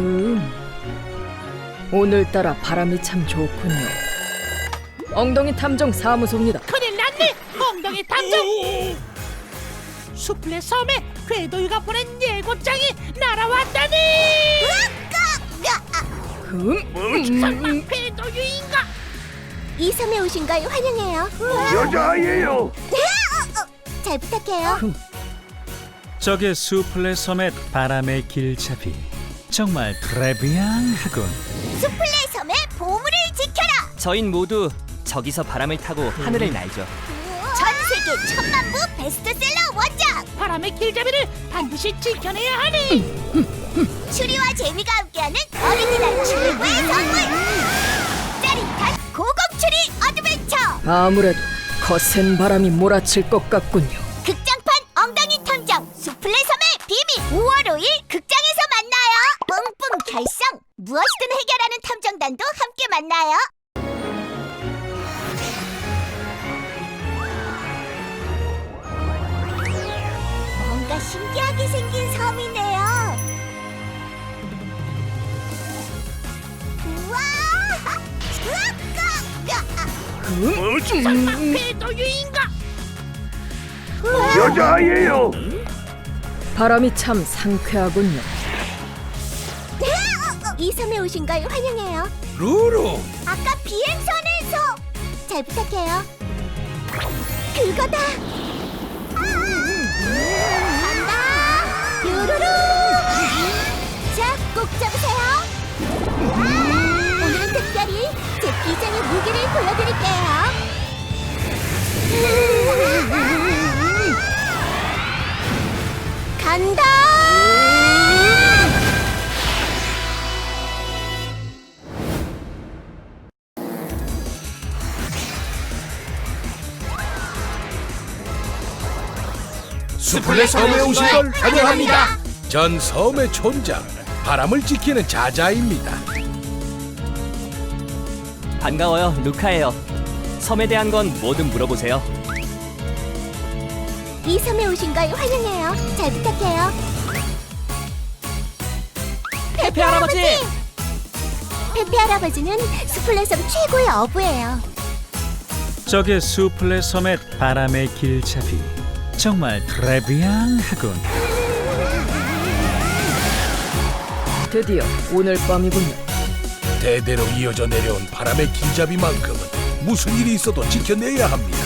음, 오늘따라 바람이 참 좋군요. 엉덩이 탐정 사무소입니다. 큰일 났네 엉덩이 탐정 수플의 섬에 궤도유가 보낸 예고장이 날아왔다니 음, 설마 궤도유인가 이 섬에 오신 걸 환영해요. 여자아이예요. 잘 부탁해요. 저게 수플레 섬의 바람의 길잡이 정말 트레비앙하군 수플레 섬의 보물을 지켜라. 저흰 모두 저기서 바람을 타고 하늘을 날죠. 전 세계 천만부 베스트셀러 원작. 바람의 길잡이를 반드시 지켜내야 하니 추리와 재미가 함께하는 어린이날 최고의 선물. 짜릿한 고공 추리 어드벤처. 아무래도 거센 바람이 몰아칠 것 같군요. 비밀 5월 5일 극장에서 만나요. 뿡뿡 결성. 무엇이든 해결하는 탐정단도 함께 만나요. 뭔가 신기하게 생긴 섬이네요. 우와! 으악까! 설마 궤도유인가 여자아이예요. 바람이 참 상쾌하군요. 이 섬에 오신 걸 환영해요. 루루. 아까 비행선에서 잘 부탁해요. 그거다. 수플레 섬에 오신 걸 환영합니다. 전 섬의 촌장, 바람을 지키는 자자입니다. 반가워요, 루카예요. 섬에 대한 건 뭐든 물어보세요. 이 섬에 오신 걸 환영해요. 잘 부탁해요. 페페 할아버지! 페페 할아버지는 스플레섬 최고의 어부예요. 저게 수플레 섬의 바람의 길잡이 정말 트레비앙하군 드디어 오늘 밤이군요. 대대로 이어져 내려온 바람의 길잡이만큼은 무슨 일이 있어도 지켜내야 합니다.